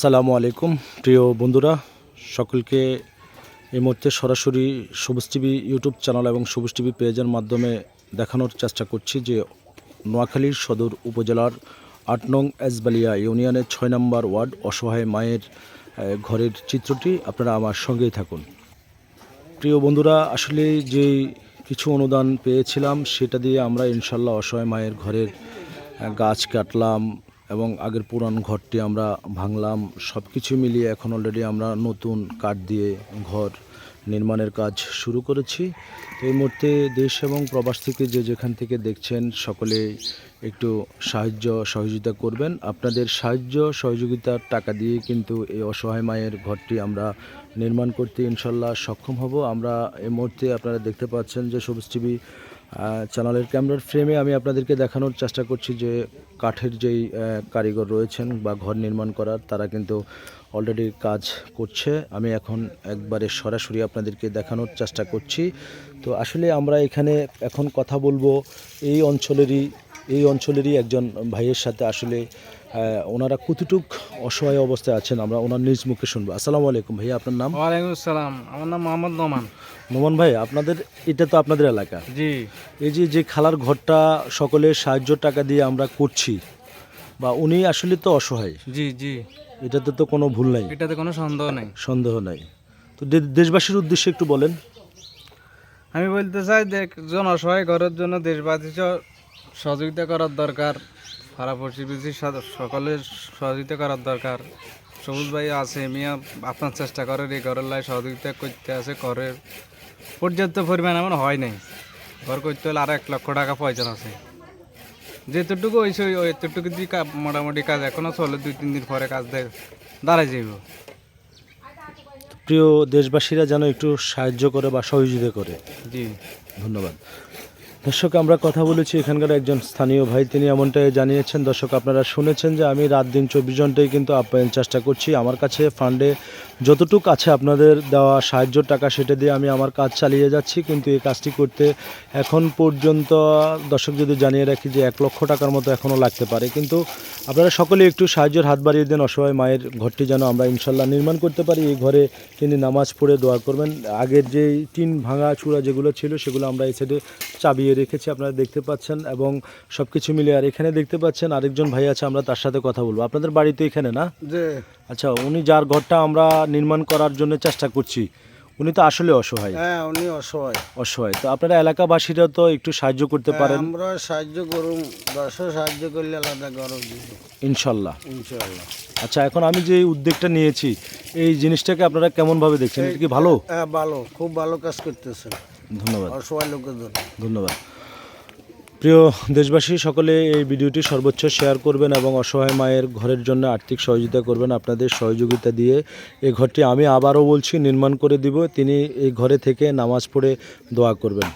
সালামু আলাইকুম, প্রিয় বন্ধুরা। সকলকে এই মুহূর্তে সরাসরি সবুজ টিভি ইউটিউব চ্যানেল এবং সবুজ টিভি পেজের মাধ্যমে দেখানোর চেষ্টা করছি যে নোয়াখালীর সদর উপজেলার আট নং এসবালিয়া ইউনিয়নের ছয় নম্বর ওয়ার্ড অসহায় মায়ের ঘরের চিত্রটি আপনারা আমার সঙ্গেই থাকুন। প্রিয় বন্ধুরা, আসলে যে কিছু অনুদান পেয়েছিলাম, সেটা দিয়ে আমরা ইনশাল্লাহ অসহায় মায়ের ঘরের গাছ কাটলাম এবং আগের পুরান ঘরটি আমরা ভাঙলাম। সব কিছু মিলিয়ে এখন অলরেডি আমরা নতুন কাঠ দিয়ে ঘর নির্মাণের কাজ শুরু করেছি। এই মুহূর্তে দেশ এবং প্রবাস থেকে যে যেখান থেকে দেখছেন, সকলে একটু সাহায্য, সহযোগিতা করবেন। আপনাদের সাহায্য, সহযোগিতার টাকা দিয়ে কিন্তু এই অসহায় মায়ের ঘরটি আমরা নির্মাণ করতে ইনশাল্লাহ সক্ষম হব। আমরা এই মুহূর্তে আপনারা দেখতে পাচ্ছেন যে সবুজ টিভি চ্যানেলের ক্যামেরার ফ্রেমে আমি আপনাদেরকে দেখানোর চেষ্টা করছি যে কাঠের যেই কারিগর রয়েছেন বা ঘর নির্মাণ করার, তারা কিন্তু অলরেডি কাজ করছে। আমি এখন একবারে সরাসরি আপনাদেরকে দেখানোর চেষ্টা করছি। তো আসলে আমরা এখানে এখন কথা বলব এই অঞ্চলেরই এই অঞ্চলেরই একজন ভাইয়ের সাথে। আসলে ওনারা কতটুক অসহায় অবস্থায় আছেন আমরা ওনার নিজ মুখে শুনব। আসসালামু আলাইকুম ভাইয়া আপনার নাম? ওয়ালাইকুম আসসালাম। আমার নাম মোহাম্মদ নোমান। মোমন ভাই আপনাদের এটা তো আপনাদের এলাকা? জি। এই যে যে খালার ঘরটা সকলের সাহায্য টাকা দিয়ে আমরা করছি বা উনি আসলে তো অসহায়? জি জি। এটাতে তো কোনো ভুল নাই? এটাতে কোনো সন্দেহ নেই। সন্দেহ নাই। তো দেশবাসীর উদ্দেশ্যে একটু বলেন। আমি বলতে চাই যে একজন অসহায় ঘরের জন্য দেশবাসী সহযোগিতা করার দরকার। পাড়া প্রতিবেশী সকলের সহযোগিতা করার দরকার। সবুজ ভাই আছে মিয়া আপনার চেষ্টা করেন এই ঘরের লাই সহযোগিতা করতে আছে ঘরের পর্যাপ্ত পরিমাণ এমন হয় নাই। ঘর করতে হলে আর এক লক্ষ টাকা প্রয়োজন আছে। যেতটুকু হয়েছে ওই ওই এতটুকু দিয়ে মোটামুটি কাজ এখনও চলে দুই তিন দিন পরে কাজ দাঁড়াই যাইব। প্রিয় দেশবাসীরা যেন একটু সাহায্য করে বা সহযোগিতা করে। জি। ধন্যবাদ। দর্শক, আমরা কথা বলেছি এখানকার একজন স্থানীয় ভাই। তিনি এমনটাই জানিয়েছেন, দর্শক, আপনারা শুনেছেন যে আমি রাত দিন চব্বিশ ঘন্টায় কিন্তু আপ্যায়ন চেষ্টা করছি। আমার কাছে ফান্ডে যতটুকু আছে আপনাদের দেওয়া সাহায্য টাকা সেটা দিয়ে আমি আমার কাজ চালিয়ে যাচ্ছি, কিন্তু এই কাজটি করতে এখন পর্যন্ত দর্শক যদি জানিয়ে রাখি যে এক লক্ষ টাকার মতো এখনও লাগতে পারে, কিন্তু আপনারা সকলে একটু সাহায্যের হাত বাড়িয়ে দেন, অসহায় মায়ের ঘরটি যেন আমরা ইনশাল্লাহ নির্মাণ করতে পারি, এই ঘরে তিনি নামাজ পড়ে দোয়া করবেন। আগের যে টিন ভাঙা চূড়া যেগুলো ছিল সেগুলো আমরা এই সাইডে চাবিয়ে রেখেছি, আপনারা দেখতে পাচ্ছেন এবং সব কিছু মিলে আর এখানে দেখতে পাচ্ছেন আরেকজন ভাই আছে, আমরা তার সাথে কথা বলব। আপনাদের বাড়ি তো এখানে না? আচ্ছা উনি যার ঘরটা আমরা নির্মাণ করার জন্য চেষ্টা করছি উনি তো আসলে অসহায়। হ্যাঁ উনি অসহায়। অসহায়। তো আপনারা এলাকাবাসীরা তো একটু সাহায্য করতে পারেন। আমরা সাহায্য করুম দশ সাহায্য করলে আলাদা গরম দিব। ইনশাল্লাহ। আচ্ছা এখন আমি যে উদ্যোগটা নিয়েছি এই জিনিসটাকে আপনারা কেমনভাবে দেখছেন? এটা কি ভালো? হ্যাঁ ভালো। খুব ভালো কাজ করতেছেন। ধন্যবাদ। অসহায় লোকের জন্য ধন্যবাদ। প্রিয় দেশবাসী, সকলে এই ভিডিওটি সর্বোচ্চ শেয়ার করবেন এবং অসহায় মায়ের ঘরের জন্য আর্থিক সহযোগিতা করবেন। আপনাদের সহযোগিতা দিয়ে এই ঘরটি আমি আবারও বলছি, নির্মাণ করে দিব। তিনি এই ঘরে থেকে নামাজ পড়ে দোয়া করবেন।